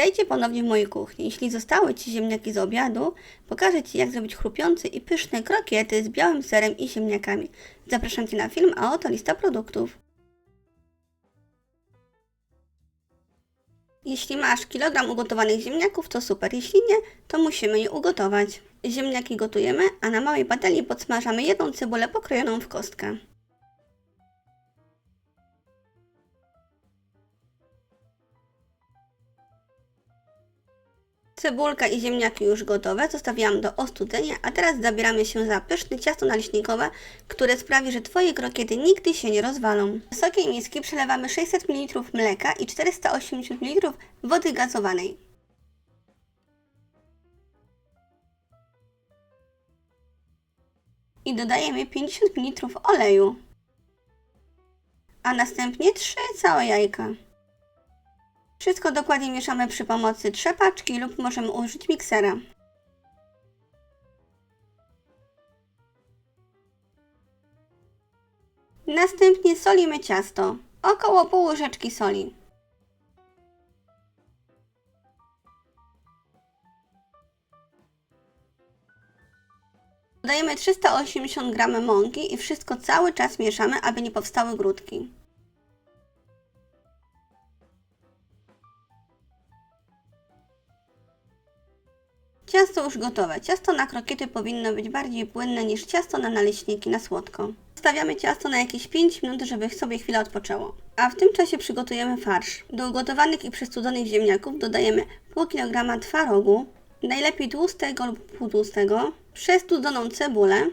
Witajcie ponownie w mojej kuchni. Jeśli zostały Ci ziemniaki z obiadu, pokażę Ci jak zrobić chrupiące i pyszne krokiety z białym serem i ziemniakami. Zapraszam Cię na film, a oto lista produktów. Jeśli masz kilogram ugotowanych ziemniaków, to super. Jeśli nie, to musimy je ugotować. Ziemniaki gotujemy, a na małej patelni podsmażamy jedną cebulę pokrojoną w kostkę. Cebulka i ziemniaki już gotowe, zostawiłam do ostudzenia, a teraz zabieramy się za pyszne ciasto naleśnikowe, które sprawi, że Twoje krokiety nigdy się nie rozwalą. Do sokiej miski przelewamy 600 ml mleka i 480 ml wody gazowanej. I dodajemy 50 ml oleju, a następnie 3 całe jajka. Wszystko dokładnie mieszamy przy pomocy trzepaczki lub możemy użyć miksera. Następnie solimy ciasto. Około pół łyżeczki soli. Dodajemy 380 g mąki i wszystko cały czas mieszamy, aby nie powstały grudki. Ciasto już gotowe. Ciasto na krokiety powinno być bardziej płynne niż ciasto na naleśniki na słodko. Stawiamy ciasto na jakieś 5 minut, żeby sobie chwilę odpoczęło. A w tym czasie przygotujemy farsz. Do ugotowanych i przestudzonych ziemniaków dodajemy pół kilograma twarogu, najlepiej tłustego lub półtłustego, przestudzoną cebulę,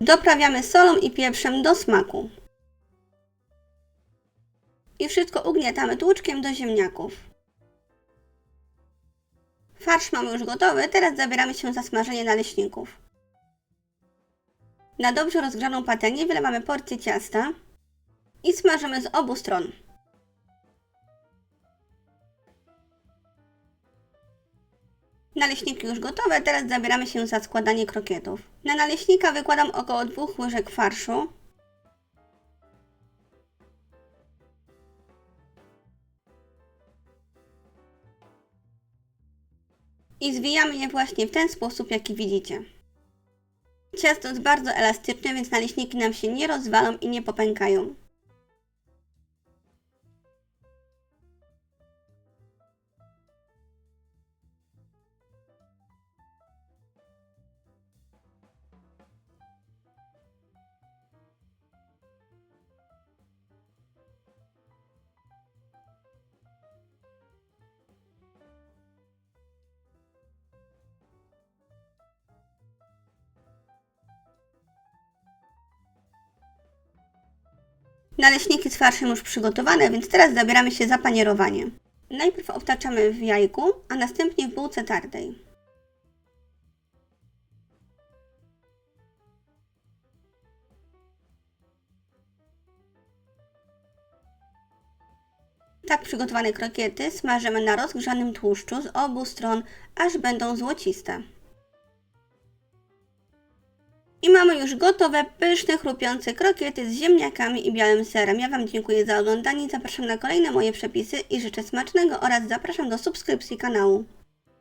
Doprawiamy solą i pieprzem do smaku wszystko ugniatamy tłuczkiem do ziemniaków. Farsz mamy już gotowy, teraz zabieramy się za smażenie naleśników. Na dobrze rozgrzaną patelnię wylewamy porcję ciasta i smażymy z obu stron. Naleśniki już gotowe, teraz zabieramy się za składanie krokietów. Na naleśnika wykładam około 2 łyżek farszu, i zwijamy je właśnie w ten sposób, jaki widzicie. Ciasto jest bardzo elastyczne, więc naleśniki nam się nie rozwalą i nie popękają. Naleśniki z farszem już przygotowane, więc teraz zabieramy się za panierowanie. Najpierw obtaczamy w jajku, a następnie w bułce tartej. Tak przygotowane krokiety smażymy na rozgrzanym tłuszczu z obu stron, aż będą złociste. I mamy już gotowe, pyszne, chrupiące krokiety z ziemniakami i białym serem. Ja Wam dziękuję za oglądanie, zapraszam na kolejne moje przepisy i życzę smacznego oraz zapraszam do subskrypcji kanału.